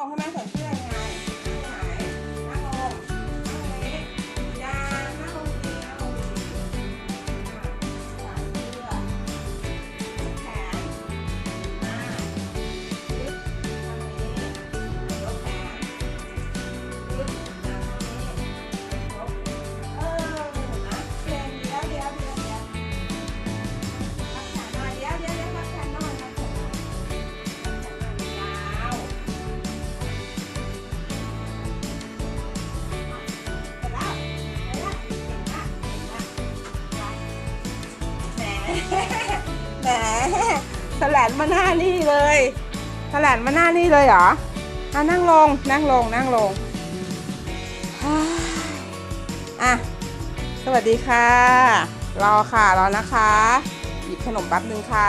ลงให้แม่ใส่ แหมแหมแถลนมาหน้านี่เลยแถลนมาหน้านี่เลยเหรออะนั่งลงนั่งลงนั่งลงอะสวัสดีค่ะ รอค่ะรอนะคะ หยิบขนมแป๊บนึงค่ะ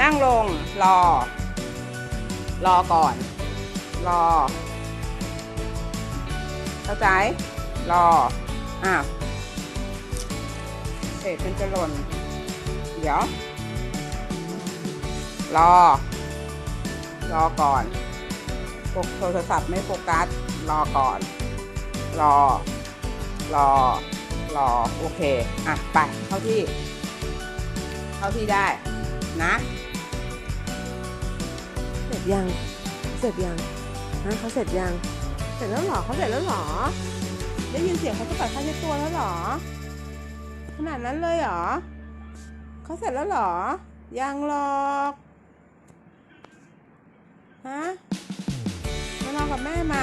นั่งลงรอ รอก่อน รอ เข้าใจ รออ้าวเศษจนจะหล่น เดี๋ยว รอ รอก่อนพกโทรศัพท์ไม่โฟกัส รอก่อน รอ รอ รอ โอเค อะ ไปเข้าที่ เข้าที่ได้ นะเสร็จยัง เสร็จยังฮะเขาเสร็จยัง เสร็จแล้วหรอเขาเสร็จแล้วหรอ ได้ยินเสียงเขาจะปัดผ้าเช็ดตัวแล้วหรอ ขนาดนั้นเลยเหรอ เขาเสร็จแล้วเหรอ ยังหรอกฮะมารอกับแม่มา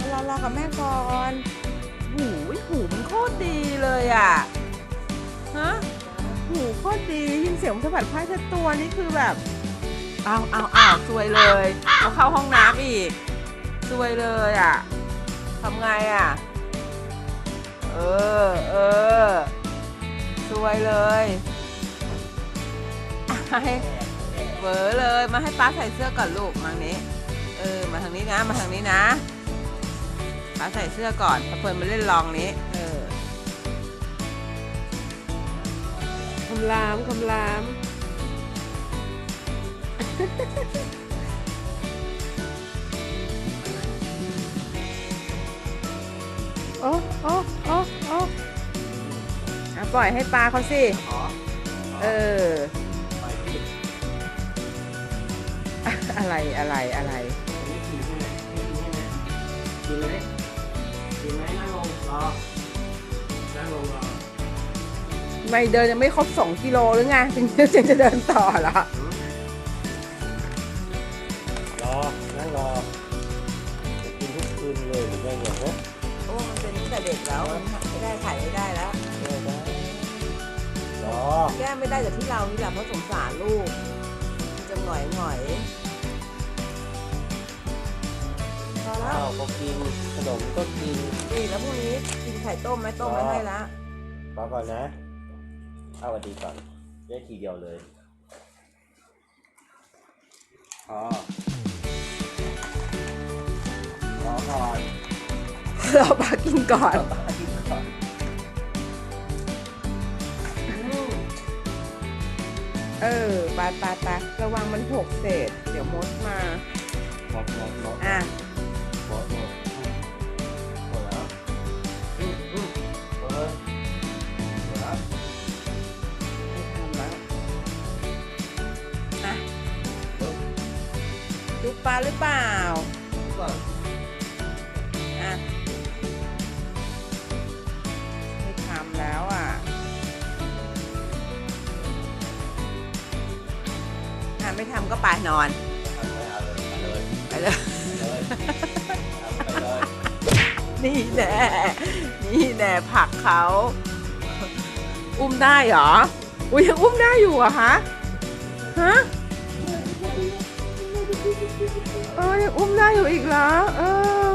มารอรอกับแม่ก่อนหูยหูมันโคตรดีเลยอะฮะหูโคตรดียินเสียงสะบัดผ้าเช็ดตัวนี่คือแบบเอาเอาเอาซวยเลยเอาเข้าห้องน้ำอีกซวยเลยอะทำไงอะ เออเออซวยเลยอะ ให้เบอเลย มาให้ป้าใส่เสื้อก่อนลูกมาทางนี้ เออ มาทางนี้นะ มาทางนี้นะป้าใส่เสื้อก่อนพอเฟิร์นมาเล่นลองนี้ เออคำรามคำรามโอ้โอ้โอ้โอ้อะปล่อยให้ปลาเขาสิอ๋อเออ อะไรอะไรอะไรอันนี้กินใช่ไหมกินไหมกินไหมนั่งลงรอนั่งลงรอไม่เดินยังไม่ครบสองกิโลหรือไงถึงถึงจะเดินต่อเหรอรอ นั่งรอจะกินทุกคืนเลยหรือไงเนี่ยฮะโอ้มันเป็นตั้งแต่เด็กแล้วมันไม่ได้ถ่ายไม่ได้แล้วเออได้รอ แก้ไม่ได้จากที่เรานี่แหละเพราะสงสารลูก นขนมก็กินนี่แล้วพรุ่งนี้กินไข่ต้มไหมต้มไม่ให้ละรอก่อนนะเอาสวัสดีก่อนได้ทีเดียวเลยพอรอก่อนเราปากินก่อนป้ากินก่อนอืมเออปาปาปาระวังมันหกเศษ เดี๋ยวมดมา หมดหมดหมดอะ จุ๊บปลาหรือเปล่าก่อนอะไม่ทำแล้วอะอะไม่ทำก็ไปนอนเอาเลยเอาเลยไปเลยเอาเลยเอาไปเลย นี่แน่ นี่แน่ผลักเขา อุ้มได้เหรอ อุ้ยยังอุ้มได้อยู่เหรอะฮะ ฮะ เอ้ยอุ้มได้อยู่อีกเหรอเออ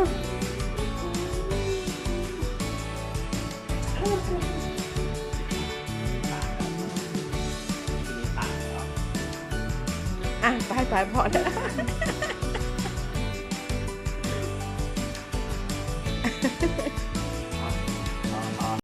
อะไปไปพอแล้ว Ha ha.